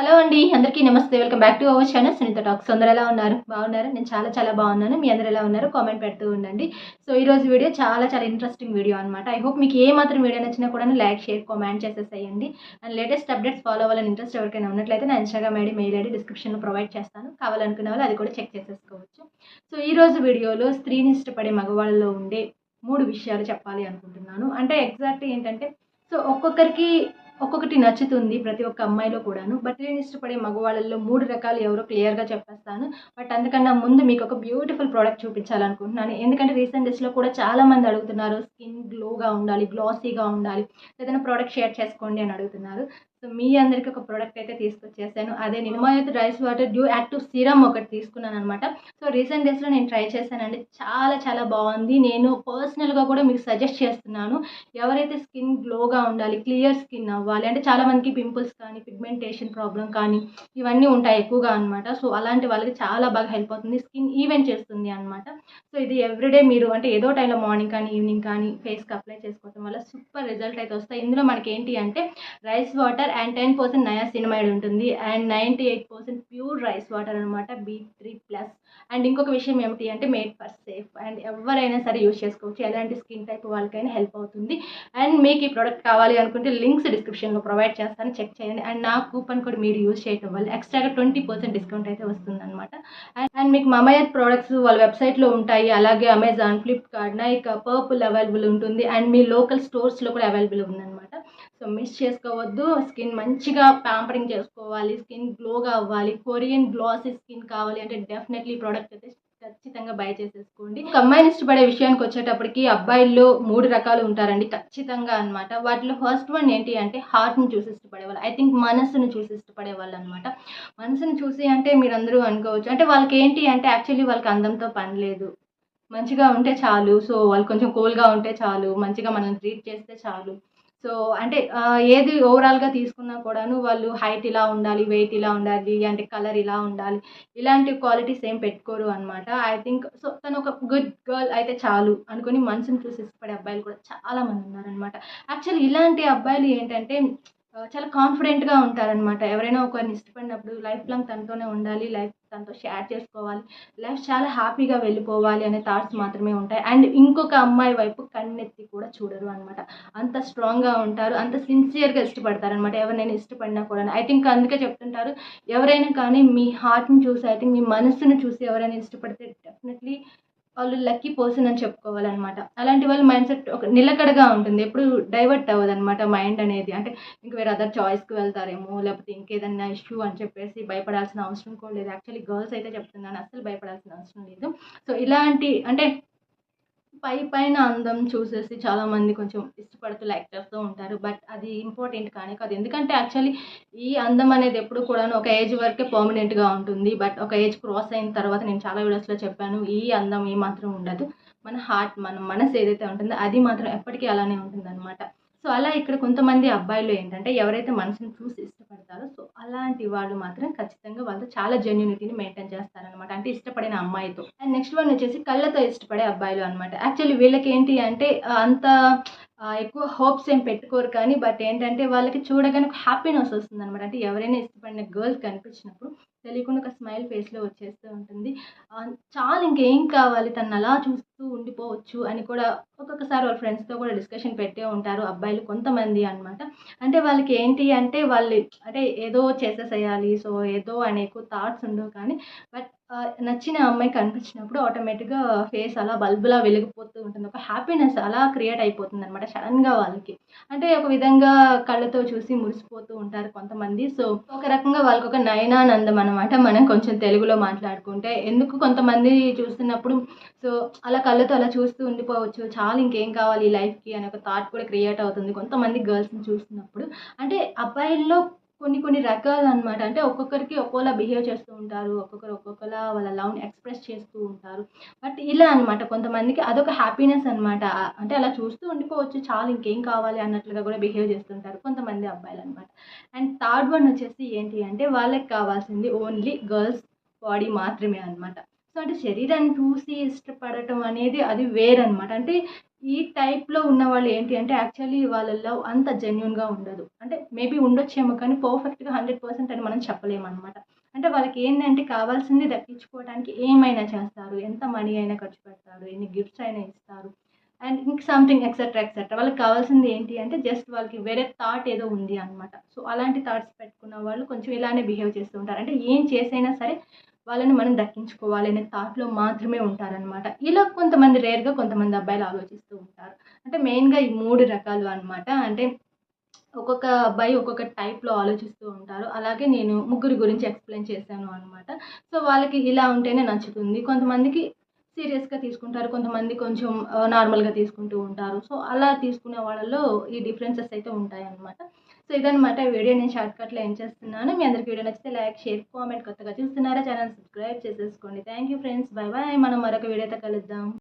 Hello అండి అందరికీ నమస్తే. Welcome back to our channel. Sunitha talks. అందరు ఎలా ఉన్నారు? బాగున్నారు? నేను చాలా చాలా బాగున్నాను. మీ అందరు ఎలా ఉన్నారు? కామెంట్ పెడుతూ ఉండండి. సో ఈ రోజు వీడియో చాలా చాలా ఇంట్రెస్టింగ్ వీడియో అనమాట ఐ హోప్ మీకు ఏ మాత్రం వీడియో నచ్చినా కూడా లైక్ షేర్ కామెంట్ చేసేసేయండి. అండ్ లేటెస్ట్ అప్డేట్స్ ఫాలో అవ్వాలని ఇంట్రెస్ట్ ఎవరికైనా ఉన్నట్లయితే నా ఇన్స్టాగ్రామ్ ఐడి మెయిల్ ఐడి డిస్క్రిప్షన్లో ప్రొవైడ్ చేస్తాను. కావాలనుకునే వాళ్ళు అది కూడా చెక్ చేసేసుకోవచ్చు. సో ఈ రోజు వీడియోలో స్త్రీని ఇష్టపడే మగవాళ్ళలో ఉండే మూడు విషయాలు చెప్పాలి అనుకుంటున్నాను. అంటే ఎగ్జాక్ట్ ఏంటంటే సో ఒక్కొక్కరికి ఒక్కొక్కటి నచ్చుతుంది ప్రతి ఒక్క అమ్మాయిలో కూడాను. బట్ నేను ఇష్టపడే మగవాళ్ళల్లో మూడు రకాలు ఎవరో క్లియర్గా చెప్పేస్తాను. బట్ అందుకన్నా ముందు మీకు ఒక బ్యూటిఫుల్ ప్రోడక్ట్ చూపించాలనుకుంటున్నాను. ఎందుకంటే రీసెంట్ డేస్లో కూడా చాలామంది అడుగుతున్నారు స్కిన్ గ్లోగా ఉండాలి గ్లాసీగా ఉండాలి. ఏదైనా ప్రోడక్ట్ షేర్ చేసుకోండి అని అడుగుతున్నారు. సో మీ అందరికీ ఒక ప్రోడక్ట్ అయితే తీసుకొచ్చేసాను. అదే నిమ్మయోత్ rice water dew active serum ఒకటి తీసుకున్నాను అనమాట సో రీసెంట్ డేస్లో నేను ట్రై చేశానండి. చాలా చాలా బాగుంది. నేను పర్సనల్గా కూడా మీకు సజెస్ట్ చేస్తున్నాను. ఎవరైతే స్కిన్ గ్లోగా ఉండాలి క్లియర్ స్కిన్ అవ్వాలి అంటే చాలా మందికి పింపుల్స్ కానీ పిగ్మెంటేషన్ ప్రాబ్లం కానీ ఇవన్నీ ఉంటాయి ఎక్కువగా అనమాట సో అలాంటి వాళ్ళకి చాలా బాగా హెల్ప్ అవుతుంది. స్కిన్ ఈవెంట్ చేస్తుంది అనమాట సో ఇది ఎవ్రీడే మీరు అంటే ఏదో టైంలో మార్నింగ్ కానీ ఈవినింగ్ కానీ ఫేస్కి అప్లై చేసుకోవడం వల్ల సూపర్ రిజల్ట్ అయితే వస్తాయి. ఇందులో మనకి ఏంటి అంటే rice water and ten percent niacinamide ఉంటుంది. And ninety eight percent pure rice water అనమాట బీ త్రీ ప్లస్. అండ్ ఇంకొక విషయం ఏమిటి అంటే మేడ్ ఫర్ సేఫ్. అండ్ ఎవరైనా సరే యూజ్ చేసుకోవచ్చు. ఎలాంటి స్కిన్ టైప్ వాళ్ళకైనా హెల్ప్ అవుతుంది. అండ్ మీకు ఈ ప్రోడక్ట్ కావాలి అనుకుంటే లింక్స్ డిస్క్రిప్షన్లో ప్రొవైడ్ చేస్తాను. చెక్ చేయండి. అండ్ నా కూపన్ కూడా మీరు యూజ్ చేయడం వల్ల ఎక్స్ట్రాగా ట్వంటీ పర్సెంట్ డిస్కౌంట్ అయితే వస్తుంది అనమాట అండ్ అండ్ మీకు మమయత్ ప్రోడక్ట్స్ వాళ్ళ వెబ్సైట్లో ఉంటాయి. అలాగే Amazon Flipkart Nykaa purple available ఉంటుంది. అండ్ మీ లోకల్ స్టోర్స్లో కూడా అవైలబుల్ ఉందన్నమాట. సో మిస్ చేసుకోవద్దు. స్కిన్ మంచిగా ప్యాంపరింగ్ చేసుకోవాలి. స్కిన్ గ్లోగా అవ్వాలి. కొరియన్ గ్లాసీ స్కిన్ కావాలి అంటే డెఫినెట్లీ ప్రోడక్ట్ అయితే ఖచ్చితంగా బై చేసేసుకోండి. ఒక అమ్మాయిని ఇష్టపడే విషయానికి వచ్చేటప్పటికి అబ్బాయిల్లో మూడు రకాలు ఉంటారండి ఖచ్చితంగా అనమాట వాటిలో ఫస్ట్ వన్ ఏంటి అంటే హార్ట్ని చూసి ఇష్టపడే వాళ్ళు. ఐ థింక్ మనసుని చూసి ఇష్టపడే వాళ్ళు అనమాట మనసుని చూసి అంటే మీరు అందరూ అనుకోవచ్చు. అంటే వాళ్ళకి ఏంటి అంటే యాక్చువల్లీ వాళ్ళకి అందంతో పని లేదు. మంచిగా ఉంటే చాలు. సో వాళ్ళు కొంచెం కూల్గా ఉంటే చాలు. మంచిగా మనం ట్రీట్ చేస్తే చాలు. సో అంటే ఏది ఓవరాల్గా తీసుకున్నా కూడాను వాళ్ళు హైట్ ఇలా ఉండాలి వెయిట్ ఇలా ఉండాలి అంటే కలర్ ఇలా ఉండాలి ఇలాంటి క్వాలిటీస్ ఏం పెట్టుకోరు అనమాట ఐ థింక్ సో తను ఒక గుడ్ గర్ల్ అయితే చాలు అనుకుని మనసుని చూసి ఇష్టపడే అబ్బాయిలు కూడా చాలా మంది ఉన్నారనమాట యాక్చువల్లీ ఇలాంటి అబ్బాయిలు ఏంటంటే చాలా కాన్ఫిడెంట్గా ఉంటారనమాట ఎవరైనా ఒకరిని ఇష్టపడినప్పుడు లైఫ్ లాంగ్ తనతోనే ఉండాలి లైఫ్ తనతో షేర్ చేసుకోవాలి. లైఫ్ చాలా హ్యాపీగా వెళ్ళిపోవాలి అనే థాట్స్ మాత్రమే ఉంటాయి. అండ్ ఇంకొక అమ్మాయి వైపు కన్నెత్తి కూడా చూడరు అనమాట అంత స్ట్రాంగ్గా ఉంటారు. అంత సిన్సియర్గా ఇష్టపడతారు అనమాట ఎవరినైనా ఇష్టపడినా కూడా. ఐ థింక్ అందుకే చెప్తుంటారు ఎవరైనా కానీ మీ హార్ట్ని చూసి ఐ థింక్ మీ మనసుని చూసి ఎవరైనా ఇష్టపడితే డెఫినెట్లీ వాళ్ళు లక్కీ పర్సన్ అని చెప్పుకోవాలన్నమాట. అలాంటి వాళ్ళ మైండ్ సెట్ ఒక నిలకడగా ఉంటుంది. ఎప్పుడు డైవర్ట్ అవ్వదు అనమాట మైండ్ అనేది. అంటే ఇంక వేరే అదర్ చాయిస్కి వెళ్తారేమో లేకపోతే ఇంకేదన్నా ఇష్యూ అని చెప్పేసి భయపడాల్సిన అవసరం కూడా లేదు. యాక్చువల్లీ గర్ల్స్ అయితే చెప్తున్నాను అసలు భయపడాల్సిన అవసరం లేదు. సో ఇలాంటి అంటే పై పైన అందం చూసేసి చాలామంది కొంచెం ఇష్టపడుతూ లైక్ చేస్తూ ఉంటారు. బట్ అది ఇంపార్టెంట్ కానీ కాదు. ఎందుకంటే యాక్చువల్లీ ఈ అందం అనేది ఎప్పుడు కూడా ఒక ఏజ్ వరకే పర్మనెంట్గా ఉంటుంది. బట్ ఒక ఏజ్ క్రాస్ అయిన తర్వాత నేను చాలా వీడియోస్లో చెప్పాను ఈ అందం ఏ మాత్రం ఉండదు. మన హార్ట్ మన మనసు ఏదైతే ఉంటుందో అది మాత్రం ఎప్పటికీ అలానే ఉంటుంది అనమాట సో అలా ఇక్కడ కొంతమంది అబ్బాయిలు ఏంటంటే ఎవరైతే మనసుని చూసి ఇష్టపడతారో సో అలాంటి వాళ్ళు మాత్రం ఖచ్చితంగా వాళ్ళతో చాలా జెన్యునిటీని మెయింటైన్ చేస్తారనమాట అంటే ఇష్టపడిన అమ్మాయితో. అండ్ నెక్స్ట్ వన్ వచ్చేసి కళ్ళతో ఇష్టపడే అబ్బాయిలు అనమాట యాక్చువల్లీ వీళ్ళకి ఏంటి అంటే అంత ఎక్కువ హోప్స్ ఏం పెట్టుకోరు కానీ బట్ ఏంటంటే వాళ్ళకి చూడగానే ఒక హ్యాపీనెస్ వస్తుంది అనమాట అంటే ఎవరైనా ఇష్టపడిన గర్ల్స్ కనిపించినప్పుడు తెలియకుండా ఒక స్మైల్ ఫేస్లో వచ్చేస్తూ ఉంటుంది. చాలా ఇంకేం కావాలి? తను అలా చూస్తూ ఉండిపోవచ్చు అని కూడా ఒక్కొక్కసారి వాళ్ళ ఫ్రెండ్స్తో కూడా డిస్కషన్ పెట్టే ఉంటారు అబ్బాయిలు కొంతమంది అనమాట అంటే వాళ్ళకి ఏంటి అంటే వాళ్ళు అంటే ఏదో చేసేసేయాలి సో ఏదో అనే ఎక్కువ థాట్స్ ఉండవు కానీ బట్ నచ్చిన అమ్మాయి కనిపించినప్పుడు ఆటోమేటిక్గా ఫేస్ అలా బల్బులా వెలిగిపోతూ ఉంటుంది. ఒక హ్యాపీనెస్ అలా క్రియేట్ అయిపోతుంది అనమాట సడన్గా వాళ్ళకి. అంటే ఒక విధంగా కళ్ళతో చూసి మురిసిపోతూ ఉంటారు కొంతమంది. సో ఒక రకంగా వాళ్ళకి ఒక నయనానందం అనమాట మనం కొంచెం తెలుగులో మాట్లాడుకుంటే ఎందుకు కొంతమంది చూస్తున్నప్పుడు సో అలా కళ్ళతో అలా చూస్తూ ఉండిపోవచ్చు. చాలా ఇంకేం కావాలి ఈ లైఫ్కి అనే ఒక థాట్ కూడా క్రియేట్ అవుతుంది కొంతమంది గర్ల్స్ని చూస్తున్నప్పుడు. అంటే అబ్బాయిల్లో కొన్ని కొన్ని రకాలు అనమాట అంటే ఒక్కొక్కరికి ఒక్కోలా బిహేవ్ చేస్తూ ఉంటారు. ఒక్కొక్కరు ఒక్కొక్కలా వాళ్ళ లవ్ని ఎక్స్ప్రెస్ చేస్తూ ఉంటారు. బట్ ఇలా అనమాట కొంతమందికి అదొక హ్యాపీనెస్ అనమాట అంటే అలా చూస్తూ ఉండిపోవచ్చు. చాలా ఇంకేం కావాలి అన్నట్లుగా కూడా బిహేవ్ చేస్తుంటారు కొంతమంది అబ్బాయిలు అనమాట అండ్ థర్డ్ వన్ వచ్చేసి ఏంటి అంటే వాళ్ళకి కావాల్సింది ఓన్లీ గర్ల్స్ బాడీ మాత్రమే అనమాట సో అంటే శరీరాన్ని చూసి ఇష్టపడటం అనేది అది వేరనమాట అంటే ఈ టైప్లో ఉన్న వాళ్ళు ఏంటి అంటే యాక్చువల్లీ వాళ్ళ లవ్ అంత జెన్యున్గా ఉండదు. అంటే మేబీ ఉండొచ్చేమో కానీ పర్ఫెక్ట్గా హండ్రెడ్ పర్సెంట్ అని మనం చెప్పలేమన్నమాట. అంటే వాళ్ళకి ఏంటంటే కావాల్సింది దక్కించుకోవడానికి ఏమైనా చేస్తారు ఎంత మనీ అయినా ఖర్చు పెడతారు ఎన్ని గిఫ్ట్స్ అయినా ఇస్తారు అండ్ ఇంక సంథింగ్ ఎక్సెట్రా ఎక్సెట్రా వాళ్ళకి కావాల్సింది ఏంటి అంటే జస్ట్ వాళ్ళకి వేరే థాట్ ఏదో ఉంది అనమాట సో అలాంటి థాట్స్ పెట్టుకున్న వాళ్ళు కొంచెం ఇలానే బిహేవ్ చేస్తూ ఉంటారు. అంటే ఏం చేసైనా సరే వాళ్ళని మనం దక్కించుకోవాలి అనే థాట్లో మాత్రమే ఉంటారనమాట ఇలా కొంతమంది రేర్గా కొంతమంది అబ్బాయిలు ఆలోచిస్తూ ఉంటారు. అంటే మెయిన్గా ఈ మూడు రకాలు అనమాట అంటే ఒక్కొక్క అబ్బాయి ఒక్కొక్క టైప్లో ఆలోచిస్తూ ఉంటారు. అలాగే నేను ముగ్గురి గురించి ఎక్స్ప్లెయిన్ చేశాను అనమాట సో వాళ్ళకి ఇలా ఉంటేనే నచ్చుతుంది. కొంతమందికి సీరియస్గా తీసుకుంటారు. కొంతమంది కొంచెం నార్మల్గా తీసుకుంటూ ఉంటారు. సో అలా తీసుకునే వాళ్ళలో ఈ డిఫరెన్సెస్ అయితే ఉంటాయన్నమాట. సో ఇదనమాట వీడియో. నేను షార్ట్కట్లో ఏం చేస్తున్నాను. మీ అందరికి వీడియో నచ్చితే లైక్ షేర్ కామెంట్ కొత్తగా చూస్తున్నారా? ఛానల్ సబ్స్క్రైబ్ చేసేసుకోండి. Thank you friends. Bye bye మనం మరొక వీడియోతో కలుద్దాం.